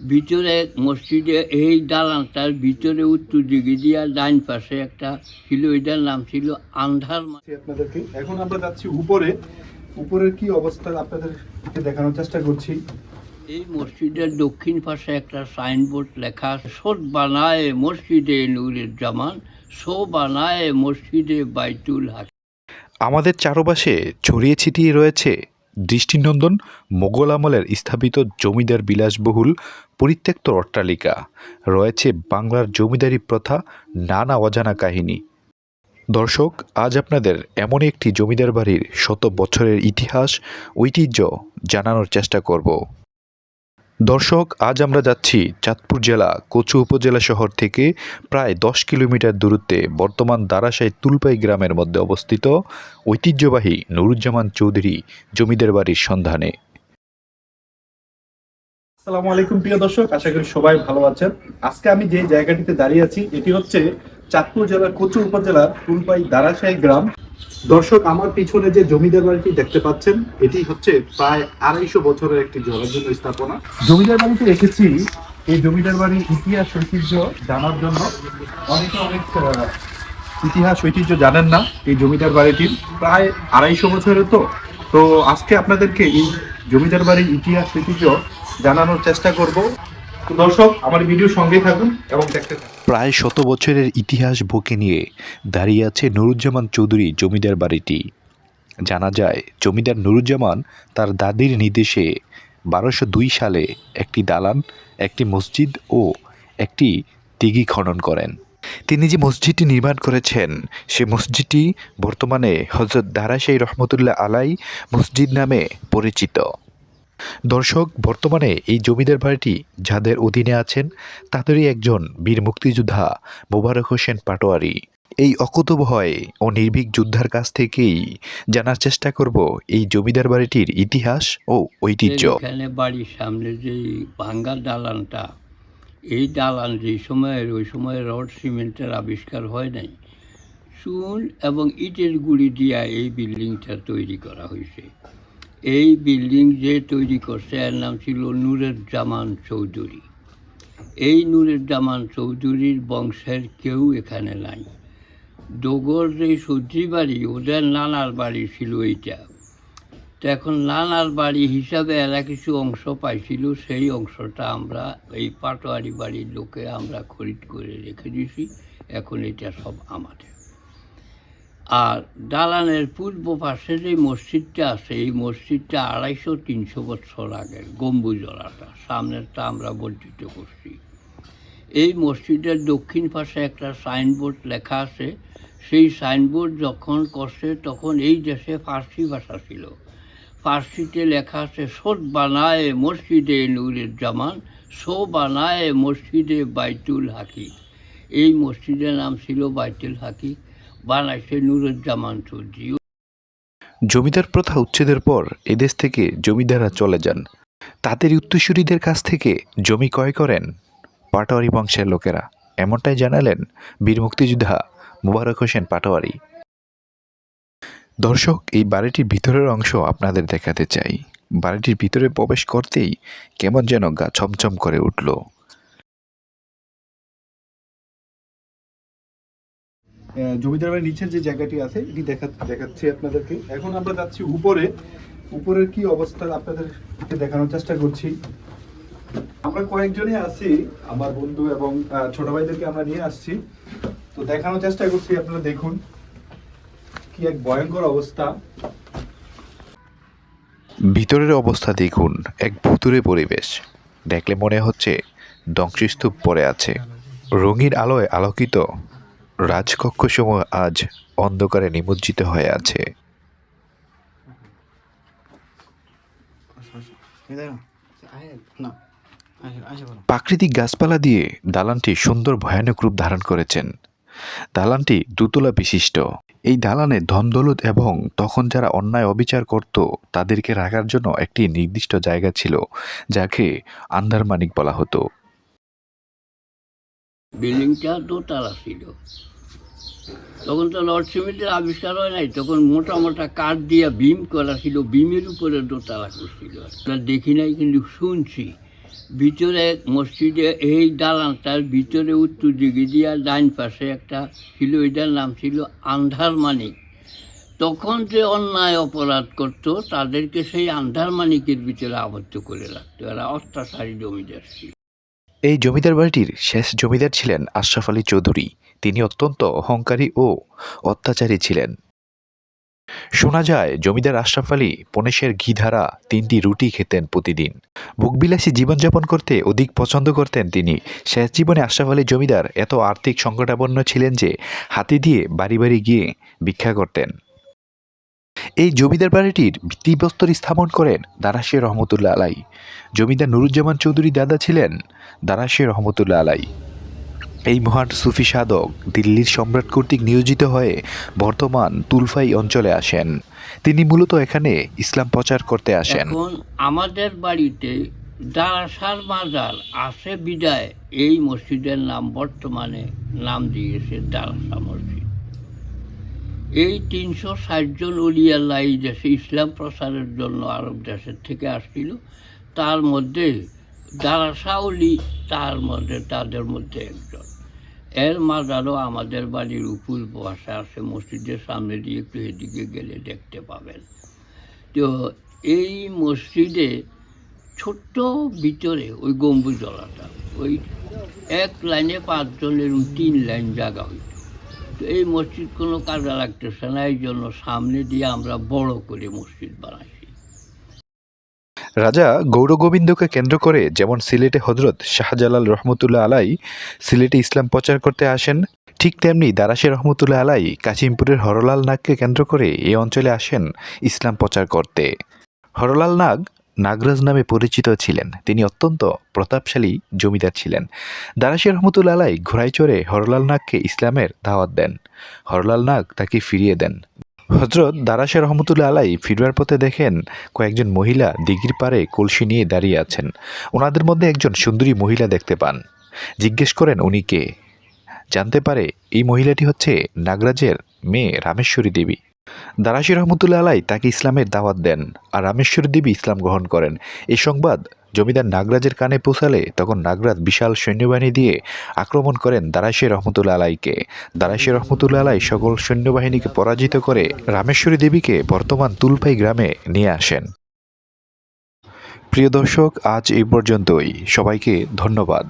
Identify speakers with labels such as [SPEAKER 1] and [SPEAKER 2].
[SPEAKER 1] ভিতরে মসজিদে এই দালানটার ভিতরে উত্তর দিকে দিয়া ডাইন পাশে একটা ছিল এটার নাম ছিল আন্ধার
[SPEAKER 2] আপনাদেরকে। এখন আমরা যাচ্ছি উপরে। উপরের কি অবস্থা আপনাদেরকে দেখানোর চেষ্টা করছি।
[SPEAKER 1] এই মসজিদের দক্ষিণ পাশে একটা সাইনবোর্ড লেখা আছে, সোদ বানায় মসজিদে নুরের জামান সো বানায় মসজিদে বাইতুল হাক
[SPEAKER 3] আমাদের চারপাশে ছড়িয়ে ছিটিয়ে রয়েছে দৃষ্টিনন্দন মোগল আমলের স্থাপিত জমিদার বিলাসবহুল পরিত্যক্ত অট্টালিকা। রয়েছে বাংলার জমিদারি প্রথা, নানা অজানা কাহিনী। দর্শক, আজ আপনাদের এমন একটি জমিদার বাড়ির শত বছরের ইতিহাস, ঐতিহ্য জানানোর চেষ্টা করব। দর্শক, আজ আমরা যাচ্ছি চাঁদপুর জেলা কচু উপজেলা শহর থেকে প্রায় দশ কিলোমিটার দূরত্বে বর্তমান দারাসাই তুলপাই গ্রামের মধ্যে অবস্থিত ঐতিহ্যবাহী নুরুজ্জামান চৌধুরী জমিদার বাড়ির সন্ধানে।
[SPEAKER 2] আসসালামু আলাইকুম প্রিয় দর্শক, আশা করি সবাই ভালো আছেন। আজকে আমি যে জায়গাটিতে দাঁড়িয়ে আছি, এটি হচ্ছে চাঁদপুর জেলার কচু উপজেলার ফুলপাই দারাশাহী গ্রাম। দর্শক, আমার পিছনে যে জমিদার বাড়িটি দেখতে পাচ্ছেন, এটি হচ্ছে প্রায় আড়াইশো বছরের একটি জরাজীর্ণ স্থাপনা। জমিদার বাড়িতে রেখেছি এই জমিদার বাড়ির ইতিহাস, ঐতিহ্য জানার জন্য। অনেকে অনেক ইতিহাস, ঐতিহ্য জানেন না এই জমিদার বাড়িটির। প্রায় আড়াইশো বছরের তো। তো আজকে আপনাদেরকে এই জমিদার বাড়ির ইতিহাস, ঐতিহ্য জানানোর চেষ্টা করব। দর্শক, আমার ভিডিও সঙ্গেই থাকুন এবং দেখতে থাকুন।
[SPEAKER 3] প্রায় শত বছরের ইতিহাস বুকে নিয়ে দাঁড়িয়ে আছে নুরুজ্জামান চৌধুরী জমিদার বাড়িটি। জানা যায়, জমিদার নুরুজ্জামান তার দাদির নির্দেশে বারোশো দুই সালে একটি দালান, একটি মসজিদ ও একটি দিঘি খনন করেন। তিনি যে মসজিদটি নির্মাণ করেছেন, সে মসজিদটি বর্তমানে হজরত দারাশাহী রহমতুল্লাহ আলাই মসজিদ নামে পরিচিত। দর্শক, বর্তমানে এই জমিদার বাড়িটি যাদের অধীনে আছেন, তাদেরই একজন বীর মুক্তিযোদ্ধা মোবারক হোসেন পাটোয়ারি। এই অকুতভয় ও নির্ভীক যোদ্ধার কাছ থেকেই জানার চেষ্টা করব এই জমিদার বাড়িটির ইতিহাস ও ঐতিহ্য।
[SPEAKER 1] বাড়ির সামনে যে ভাঙ্গা দালানটা, এই দালান যে সময়ের, ওই সময় রড সিমেন্টের আবিষ্কার হয় নাই। চুন এবং ইটের গুঁড়ি দিয়া এই বিল্ডিংটা তৈরি করা হয়েছে। এই বিল্ডিং যে তৈরি করছে, এর নাম ছিল নূরের জামান চৌধুরী। এই নূরের জামান চৌধুরীর বংশের কেউ এখানে নাই। ডোগর যে সবজি বাড়ি, ওদের নানার বাড়ি ছিল এইটা। তো এখন নানার বাড়ি হিসাবে এরা কিছু অংশ পাইছিল, সেই অংশটা আমরা এই পাটোয়ারি বাড়ির লোকে আমরা খরিদ করে রেখে দিয়েছি। এখন এটা সব আমাদের। আর দালানের পূর্ব পাশে যে মসজিদটা আছে, এই মসজিদটা আড়াইশো তিনশো বছর আগের গম্বুজলাটা সামনেরটা আমরা বর্ধিত করছি। এই মসজিদের দক্ষিণ পাশে একটা সাইনবোর্ড লেখা আছে। সেই সাইনবোর্ড যখন করছে, তখন এই দেশে ফার্সি ভাষা ছিল। ফার্সিতে লেখা আছে সোদ বানায় মসজিদে নুরের জামান সো বানায় মসজিদে বাইতুল হাকি এই মসজিদের নাম ছিল বাইতুল হাকি নুরুজ্জামান চৌধুরী।
[SPEAKER 3] জমিদার প্রথা উচ্ছেদের পর এদেশ থেকে জমিদাররা চলে যান। তাদের উত্তরসূরিদের কাছ থেকে জমি ক্রয় করেন পাটোয়ারি বংশের লোকেরা। এমনটাই জানালেন বীর মুক্তিযোদ্ধা মুবারক হোসেন পাটোয়ারি। দর্শক, এই বাড়িটির ভিতরের অংশ আপনাদের দেখাতে চাই। বাড়িটির ভিতরে প্রবেশ করতেই কেমন যেন গা ছমছম করে উঠল।
[SPEAKER 2] জমিদার বাড়ির নিচের যে জায়গাটি আছে, এটি দেখা দেখাচ্ছি আপনাদেরকে। এখন আমরা যাচ্ছি উপরে। উপরের কি অবস্থা আপনাদেরকে দেখানোর চেষ্টা করছি। আমরা কয়েকজনই আছি, আমার বন্ধু এবং ছোট ভাইদেরকে আমরা নিয়ে আসছি। তো দেখানোর চেষ্টা করছি, আপনারা দেখুন কি এক ভয়ঙ্কর অবস্থা।
[SPEAKER 3] ভিতরের অবস্থা দেখুন, এক ভুতুরে পরিবেশ। দেখলে মনে হচ্ছে ধ্বংসস্তূপ পড়ে আছে। রঙিন আলোয় আলোকিত। রাজকক্ষসমূহ আজ অন্ধকারে নিমজ্জিত হয়ে আছে। প্রাকৃতিক গাছপালা দিয়ে দালানটি সুন্দর ভয়ানক রূপ ধারণ করেছেন। দালানটি দুতলা বিশিষ্ট। এই দালানে ধনদৌলত এবং তখন যারা অন্যায় অবিচার করত, তাদেরকে রাখার জন্য একটি নির্দিষ্ট জায়গা ছিল, যাকে আন্দারমানিক বলা হতো।
[SPEAKER 1] বিল্ডিংটা দোতলা ছিল। তখন তো লর্ড সিমেন্টের আবিষ্কার হয় নাই, তখন মোটা মোটা কাঠ দিয়ে বিম করা ছিল, বিমের উপরে দোতলা করছিল। দেখি নাই, কিন্তু শুনছি। ভিতরে মসজিদে এই দালানটার ভিতরে উত্তর দিকে দিয়া ডাইন পাশে একটা ছিল, এটার নাম ছিল আন্ধার মানিক তখন যে অন্যায় অপরাধ করত, তাদেরকে সেই আন্ধার মানিকের ভিতরে আবদ্ধ করে রাখতো, এরা অত্যাচারী জমিদার ছিল।
[SPEAKER 3] এই জমিদার বাড়িটির শেষ জমিদার ছিলেন আশরাফ আলী চৌধুরী। তিনি অত্যন্ত অহংকারী ও অত্যাচারী ছিলেন। শোনা যায়, জমিদার আশরাফ আলী পনেশের ঘি ধারা তিনটি রুটি খেতেন প্রতিদিন। ভোগবিলাসী জীবনযাপন করতে অধিক পছন্দ করতেন তিনি। শেষ জীবনে আশরাফ আলী জমিদার এত আর্থিক সংকটাপন্ন ছিলেন যে হাতি দিয়ে বাড়ি বাড়ি গিয়ে ভিক্ষা করতেন। এই জমিদার বাড়িটির ভিত্তিপ্রস্তর স্থাপন করেন দারাশে রহমতুল্লাহ আলাই। জমিদার নুরুজ্জামান চৌধুরী দাদা ছিলেন দারাশে রহমতুল্লাহ আলাই। এই মহান সুফি সাধক দিল্লির সম্রাট কর্তৃক নিয়োজিত হয়ে বর্তমান তুলফাই অঞ্চলে আসেন। তিনি মূলত এখানে ইসলাম প্রচার করতে আসেন।
[SPEAKER 1] আমাদের বাড়িতে দারাসার মাজার আছে বিদায়। এই মসজিদের নাম বর্তমানে নাম দিয়েছে দারাসা মসজিদ। এই তিনশো ষাটজন উলিয়াল্লাহ এই দেশে ইসলাম প্রসারের জন্য আরব দেশের থেকে আসছিল। তার মধ্যে দারাসা উলি তার মধ্যে, তাদের মধ্যে একজন। এর মাজারও আমাদের বাড়ির উপর বসে আছে, মসজিদের সামনে দিয়ে একটু এদিকে গেলে দেখতে পাবেন। তো এই মসজিদে ছোট্ট ভিতরে ওই গম্বুজলাটা ওই এক লাইনে পাঁচজনের, তিন লাইন জায়গা হইত এই মসজিদ কোনো কাজে লাগতেছে না, এই জন্য সামনে দিয়ে আমরা বড় করে মসজিদ বানাই
[SPEAKER 3] রাজা গৌরগোবিন্দকে কেন্দ্র করে যেমন সিলেটে হজরত শাহজালাল রহমতুল্লাহ আলাই সিলেটে ইসলাম প্রচার করতে আসেন, ঠিক তেমনি দারাসে রহমতুল্লাহ আলাই কাশিমপুরের হরলাল নাগকে কেন্দ্র করে এই অঞ্চলে আসেন ইসলাম প্রচার করতে। হরলাল নাগ নাগরাজ নামে পরিচিত ছিলেন। তিনি অত্যন্ত প্রতাপশালী জমিদার ছিলেন। দারাসি রহমতুল্লা আলাই ঘোড়ায় চড়ে হরলাল নাগকে ইসলামের দাওয়াত দেন। হরলাল নাগ তাকে ফিরিয়ে দেন। হজরত দারাসে রহমতুল্লা আলাই ফিরবার পথে দেখেন কয়েকজন মহিলা দিঘির পাড়ে কলসি নিয়ে দাঁড়িয়ে আছেন। ওনাদের মধ্যে একজন সুন্দরী মহিলা দেখতে পান। জিজ্ঞেস করেন, উনি কে? জানতে পারে, এই মহিলাটি হচ্ছে নাগরাজের মেয়ে রামেশ্বরী দেবী। দারাসি রহমতুল্লা আলাই তাকে ইসলামের দাওয়াত দেন আর রামেশ্বরী দেবী ইসলাম গ্রহণ করেন। এই সংবাদ জমিদার নাগরাজের কানে পৌঁছালে তখন নাগরাজ বিশাল সৈন্যবাহিনী দিয়ে আক্রমণ করেন দারাশি রহমতুল্লা আলাইকে। দারাশি রহমতুল্লা আলাই সকল সৈন্যবাহিনীকে পরাজিত করে রামেশ্বরী দেবীকে বর্তমান তুলপাই গ্রামে নিয়ে আসেন। প্রিয় দর্শক, আজ এই পর্যন্তই। সবাইকে ধন্যবাদ।